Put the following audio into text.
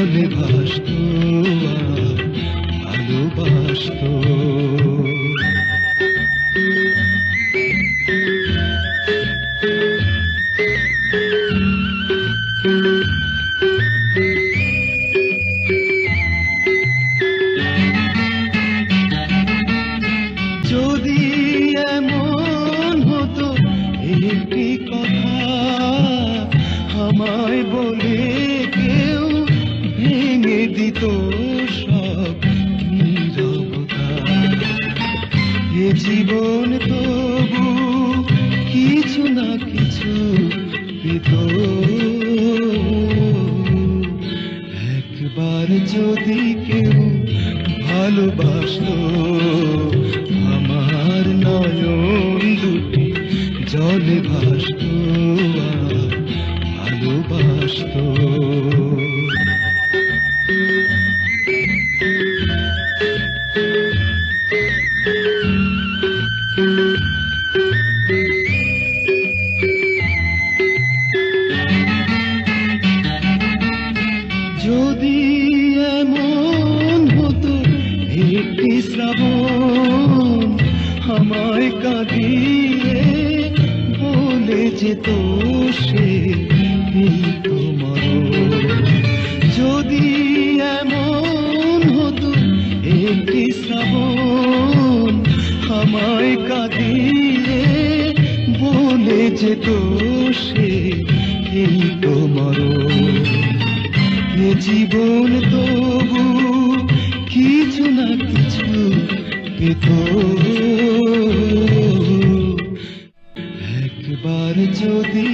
জলে ভাসতো আর thank যদি না কিছু একবার যদি কেউ ভালোবাসতো আমার নয়ন দুটি জলে ভাসত শ্রাবণ, আমায় কাঁদিয়ে বলে যেত সে তোমার যদি এমন হতো একটি শ্রাবণ, আমায় কাঁদিয়ে বলে যেত সে এই তোমার জীবন তবু কিছু না কিছু পেত। একবার যদি